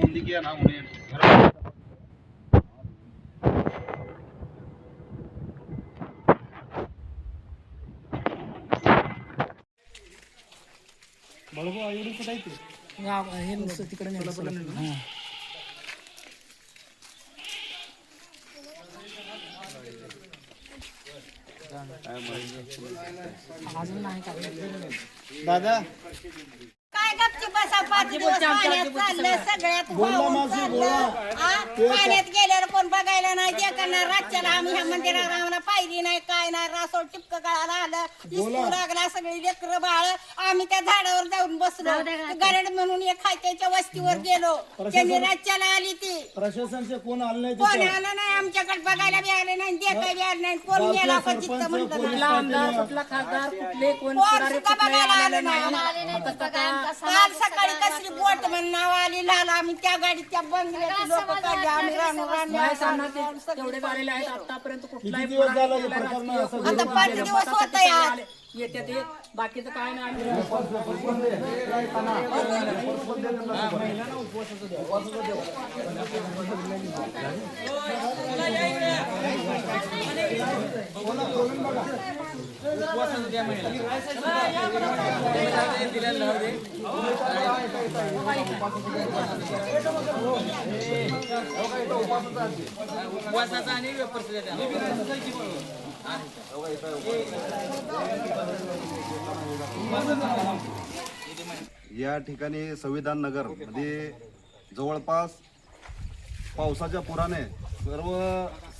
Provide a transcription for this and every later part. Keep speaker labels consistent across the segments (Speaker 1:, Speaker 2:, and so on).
Speaker 1: Bundi KIA ना उन्हें घर
Speaker 2: गाव हे नुसतं तिकडे नेलं. अजून नाही काय
Speaker 1: दादा
Speaker 3: काय गपची बसा पाच दिवस पाण्यात चाललं सगळ्यात वाहून चाललं. हा? पाण्यात गेल्यावर कोण बघायला नाही ते करणार. रातच्याला आम्ही ह्या मंदिरात आम्हाला पाहिली नाही काय नाही. रासोड टिपक गळाला आलं लागला सगळी लेकर बाळ. आम्ही त्या झाडावर जाऊन बसलो. गरड म्हणून एक खायच्या वस्तीवर गेलो. त्यांनी रातच्याला आली ती.
Speaker 4: प्रशासनचे कोण आले नाही
Speaker 3: कोण आलं नाही? आमच्याकडे बघायला बी आले नाही देखाय बी आले नाही. कोण गेला पण तिथं म्हणलं नाही.
Speaker 2: कुठला आमदार कुठला खासदार कुठले कोण
Speaker 3: कोण
Speaker 2: पुढारी
Speaker 3: सुद्धा
Speaker 2: कुठले
Speaker 3: बघायला
Speaker 2: आलेले
Speaker 3: आलं नाही.
Speaker 2: नाही. फक्त काय
Speaker 3: काल सकाळी कसली बोट म्हणून नाव आली लाल आम्ही त्या गाडीत त्या बंगल्याची लोक काढले आम्ही रानू
Speaker 2: सांगणार
Speaker 3: रानू
Speaker 2: ते तेवढे झालेले आहेत आतापर्यंत कुठलाही
Speaker 4: किती दिवस झालं हे प्रकरण असं
Speaker 3: आता पाच. दिवस आज.
Speaker 2: आले. येते ते बाकीचं काय नाही
Speaker 5: या ठिकाणी संविधान नगरमध्ये जवळपास पावसाच्या पुराने सर्व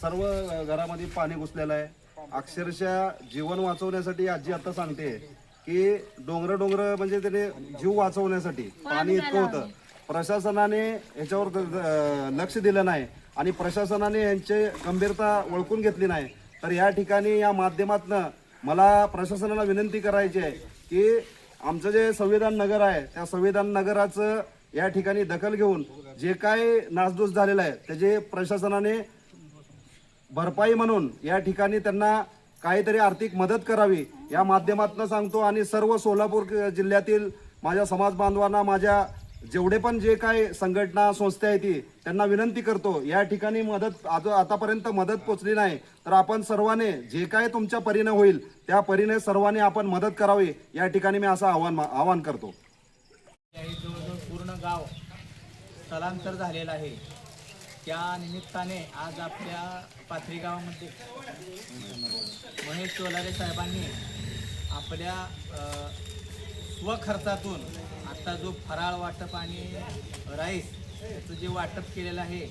Speaker 5: सर्व घरामध्ये पाणी घुसलेलं आहे. अक्षरशः जीवन वाचवण्यासाठी आजी आता सांगते की डोंगर डोंगर म्हणजे त्याने जीव वाचवण्यासाठी पाणी इतकं होतं. प्रशासनाने याच्यावर लक्ष दिलं नाही आणि प्रशासनाने यांची गंभीरता ओळखून घेतली नाही. तर या ठिकाणी या माध्यमातनं मला प्रशासनाला विनंती करायची आहे की आमचं जे संविधान नगर आहे त्या संविधान नगराचं या ठिकाणी दखल घेऊन जे काय नासधूस झालेलं आहे त्याचे प्रशासनाने भरपाई म्हणून या ठिकाणी त्यांना काहीतरी आर्थिक मदत करावी या माध्यमातून सांगतो. आणि सर्व सोलापूर जिल्ह्यातील माझ्या समाज बांधवांना माझ्या जेवढे पण जे काय संघटना संस्था आहे ती त्यांना विनंती करतो या ठिकाणी मदत आज आतापर्यंत मदत पोचली नाही. तर आपण सर्वाने जे काय तुमच्या परीने होईल त्या परीने सर्वांनी आपण मदत करावी या ठिकाणी मी असं आव्हान आवाहन करतो.
Speaker 6: पूर्ण गाव स्थलांतर झालेलं आहे. त्या निमित्ताने आज आपल्या पाथरी गावामध्ये महेश चोलारे साहेबांनी आपल्या स्वखर्चातून आता जो फराळ वाटप आणि राईस याचं जे वाटप केलेलं आहे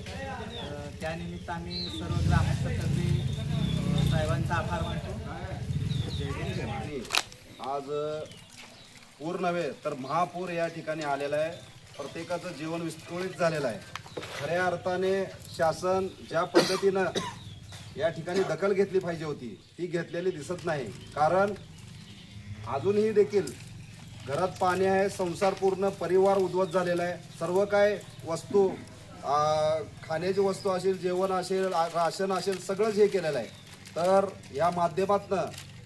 Speaker 6: त्यानिमित्त आम्ही सर्व ग्रामस्थांचे साहेबांचा आभार मानतो.
Speaker 5: आज पूर नव्हे तर महापूर या ठिकाणी आलेला आहे. प्रत्येकाचं जीवन विस्कळीत झालेलं आहे. खऱ्या अर्थाने शासन ज्या पद्धतीनं या ठिकाणी दखल घेतली पाहिजे होती ती घेतलेली दिसत नाही. कारण अजूनही देखील घरात पाणी आहे संसार पूर्ण परिवार उद्ध्वस्त झालेला आहे. सर्व काय वस्तू खाण्याची वस्तू असेल जेवण असेल राशन असेल सगळंच हे केलेलं आहे. तर या माध्यमातनं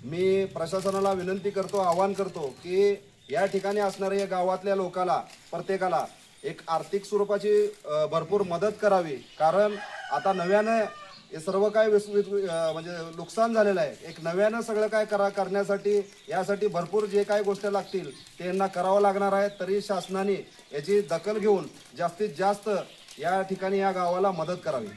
Speaker 5: मी प्रशासनाला विनंती करतो आवाहन करतो की या ठिकाणी असणाऱ्या या गावातल्या लोकाला प्रत्येकाला एक आर्थिक स्वरूपाची भरपूर मदत करावी. कारण आता नव्यानं हे सर्व काय विस म्हणजे नुकसान झालेलं आहे. एक नव्यानं सगळं काय करा करण्यासाठी यासाठी भरपूर जे काय गोष्टी लागतील ते यांना करावं लागणार आहे. तरी शासनाने याची दखल घेऊन जास्तीत जास्त या ठिकाणी या गावाला मदत करावी.